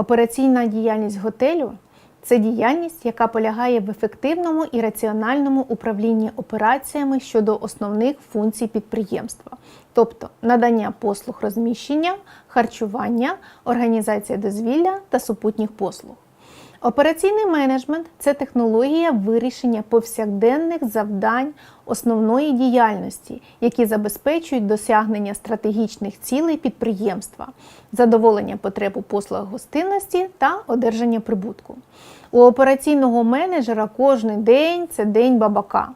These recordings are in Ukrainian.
Операційна діяльність готелю це діяльність, яка полягає в ефективному і раціональному управлінні операціями щодо основних функцій підприємства, тобто надання послуг розміщення, харчування, організація дозвілля та супутніх послуг. Операційний менеджмент це технологія вирішення повсякденних завдань основної діяльності, які забезпечують досягнення стратегічних цілей підприємства, задоволення потреб у послугах гостинності та одержання прибутку. У операційного менеджера кожний день це день бабака.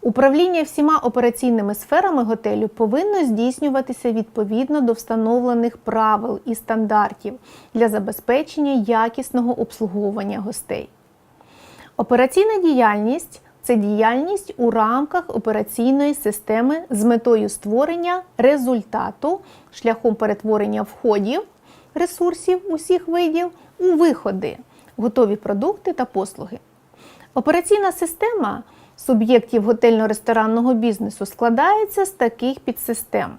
Управління всіма операційними сферами готелю повинно здійснюватися відповідно до встановлених правил і стандартів для забезпечення якісного обслуговування гостей. Операційна діяльність це діяльність у рамках операційної системи з метою створення результату шляхом перетворення входів ресурсів усіх видів у виходи, готові продукти та послуги. Операційна система суб'єктів готельно-ресторанного бізнесу складається з таких підсистем: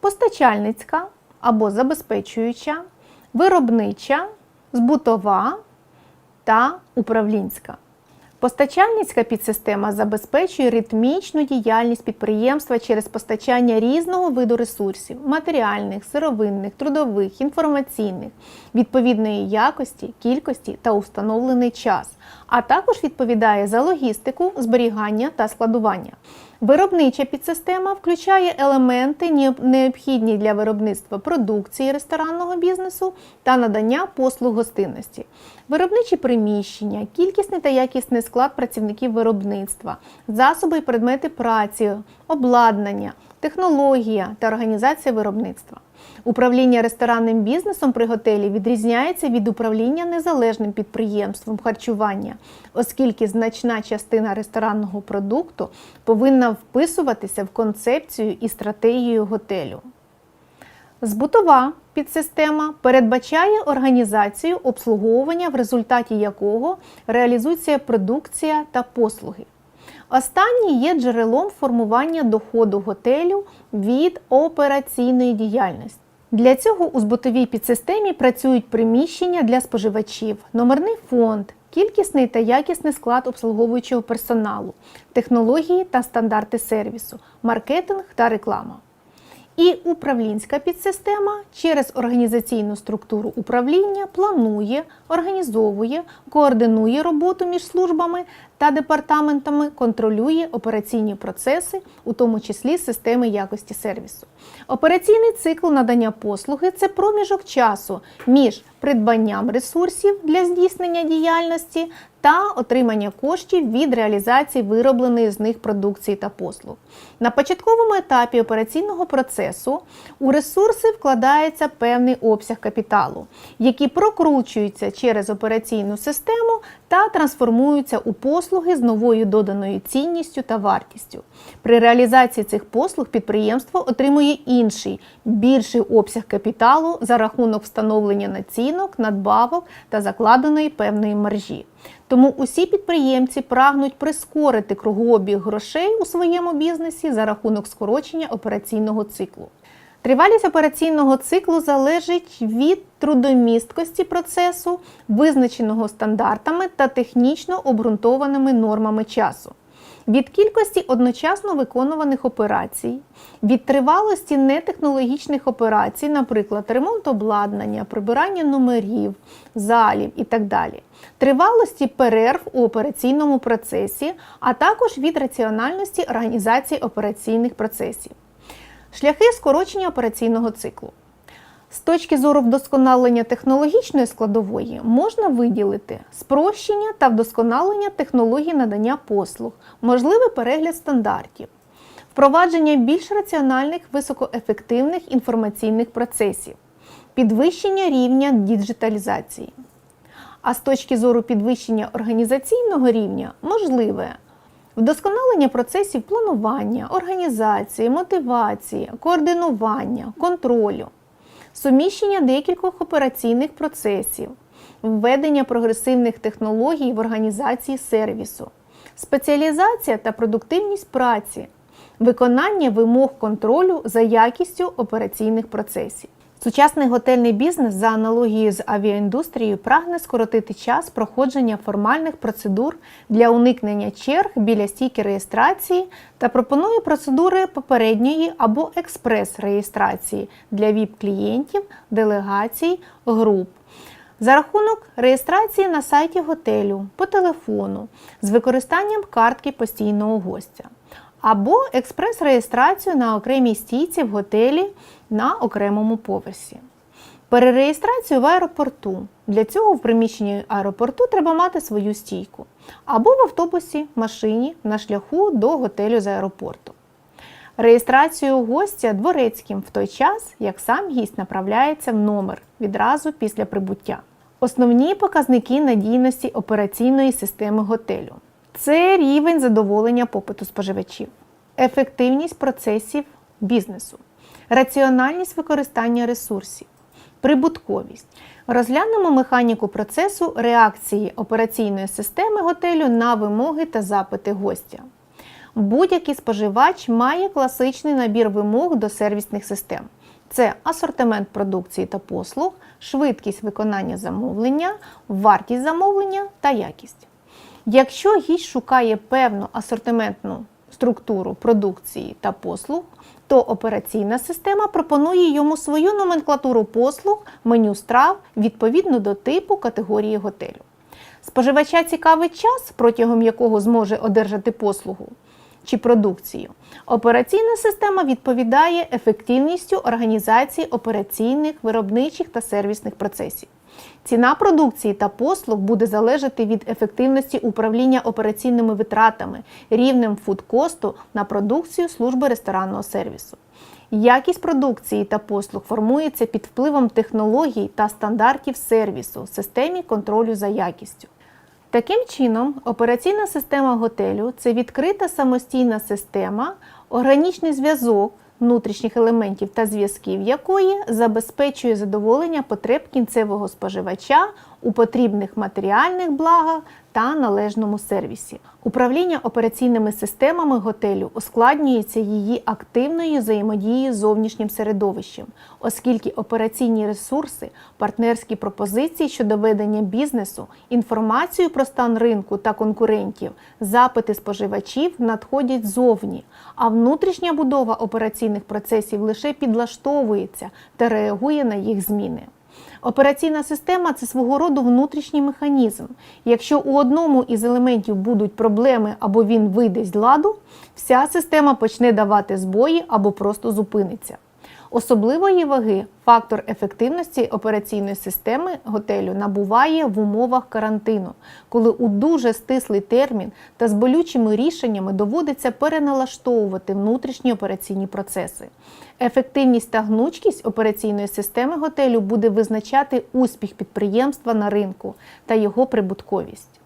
постачальницька або забезпечуюча, виробнича, збутова та управлінська. Постачальницька підсистема забезпечує ритмічну діяльність підприємства через постачання різного виду ресурсів матеріальних, сировинних, трудових, інформаційних, відповідної якості, кількості та установлений час, а також відповідає за логістику, зберігання та складування. Виробнича підсистема включає елементи, необхідні для виробництва продукції ресторанного бізнесу та надання послуг гостинності, виробничі приміщення, кількісний та якісний склад працівників виробництва, засоби і предмети праці, обладнання, технологія та організація виробництва. Управління ресторанним бізнесом при готелі відрізняється від управління незалежним підприємством харчування, оскільки значна частина ресторанного продукту повинна вписуватися в концепцію і стратегію готелю. Збутова підсистема передбачає організацію обслуговування, в результаті якого реалізується продукція та послуги. Останній є джерелом формування доходу готелю від операційної діяльності. Для цього у збутовій підсистемі працюють приміщення для споживачів, номерний фонд, кількісний та якісний склад обслуговуючого персоналу, технології та стандарти сервісу, маркетинг та реклама. І управлінська підсистема через організаційну структуру управління планує, організовує, координує роботу між службами та департаментами, контролює операційні процеси, у тому числі системи якості сервісу. Операційний цикл надання послуги це проміжок часу між придбанням ресурсів для здійснення діяльності та отримання коштів від реалізації виробленої з них продукції та послуг. На початковому етапі операційного процесу у ресурси вкладається певний обсяг капіталу, які прокручуються через операційну систему та трансформуються у послуги з новою доданою цінністю та вартістю. При реалізації цих послуг підприємство отримує інший, більший обсяг капіталу за рахунок встановлення націнок, надбавок та закладеної певної маржі. Тому усі підприємці прагнуть прискорити кругообіг грошей у своєму бізнесі за рахунок скорочення операційного циклу. Тривалість операційного циклу залежить від трудомісткості процесу, визначеного стандартами та технічно обґрунтованими нормами часу, від кількості одночасно виконуваних операцій, від тривалості нетехнологічних операцій, наприклад, ремонт обладнання, прибирання номерів, залів і так далі, тривалості перерв у операційному процесі, а також від раціональності організації операційних процесів. Шляхи скорочення операційного циклу. З точки зору вдосконалення технологічної складової можна виділити спрощення та вдосконалення технологій надання послуг, можливий перегляд стандартів, впровадження більш раціональних високоефективних інформаційних процесів, підвищення рівня діджиталізації. А з точки зору підвищення організаційного рівня можливе Вдосконалення процесів планування, організації, мотивації, координування, контролю, суміщення декількох операційних процесів, введення прогресивних технологій в організації сервісу, спеціалізація та продуктивність праці, виконання вимог контролю за якістю операційних процесів. Сучасний готельний бізнес за аналогією з авіаіндустрією прагне скоротити час проходження формальних процедур для уникнення черг біля стійки реєстрації та пропонує процедури попередньої або експрес-реєстрації для ВІП-клієнтів, делегацій, груп. За рахунок реєстрації на сайті готелю по телефону з використанням картки постійного гостя або експрес-реєстрацію на окремій стійці в готелі на окремому поверсі. Перереєстрацію в аеропорту. Для цього в приміщенні аеропорту треба мати свою стійку. Або в автобусі, машині на шляху до готелю з аеропорту. Реєстрацію гостя дворецьким в той час, як сам гість направляється в номер відразу після прибуття. Основні показники надійності операційної системи готелю це рівень задоволення попиту споживачів, ефективність процесів бізнесу, раціональність використання ресурсів, прибутковість. Розглянемо механіку процесу реакції операційної системи готелю на вимоги та запити гостя. Будь-який споживач має класичний набір вимог до сервісних систем. Це асортимент продукції та послуг, швидкість виконання замовлення, вартість замовлення та якість. Якщо гість шукає певну асортиментну структуру продукції та послуг, то операційна система пропонує йому свою номенклатуру послуг, меню страв відповідно до типу категорії готелю. Споживача цікавить час, протягом якого зможе одержати послугу чи продукцію. Операційна система відповідає ефективністю організації операційних, виробничих та сервісних процесів. Ціна продукції та послуг буде залежати від ефективності управління операційними витратами, рівнем фудкосту на продукцію служби ресторанного сервісу. Якість продукції та послуг формується під впливом технологій та стандартів сервісу в системі контролю за якістю. Таким чином, операційна система готелю це відкрита самостійна система, органічний зв'язок внутрішніх елементів та зв'язків якої забезпечує задоволення потреб кінцевого споживача у потрібних матеріальних благах та належному сервісі. Управління операційними системами готелю ускладнюється її активною взаємодією з зовнішнім середовищем, оскільки операційні ресурси, партнерські пропозиції щодо ведення бізнесу, інформацію про стан ринку та конкурентів, запити споживачів надходять зовні, а внутрішня будова операційних процесів лише підлаштовується та реагує на їх зміни. Операційна система це свого роду внутрішній механізм. Якщо у одному із елементів будуть проблеми або він вийде з ладу, вся система почне давати збої або просто зупиниться. Особливої ваги фактор ефективності операційної системи готелю набуває в умовах карантину, коли у дуже стислий термін та з болючими рішеннями доводиться переналаштовувати внутрішні операційні процеси. Ефективність та гнучкість операційної системи готелю буде визначати успіх підприємства на ринку та його прибутковість.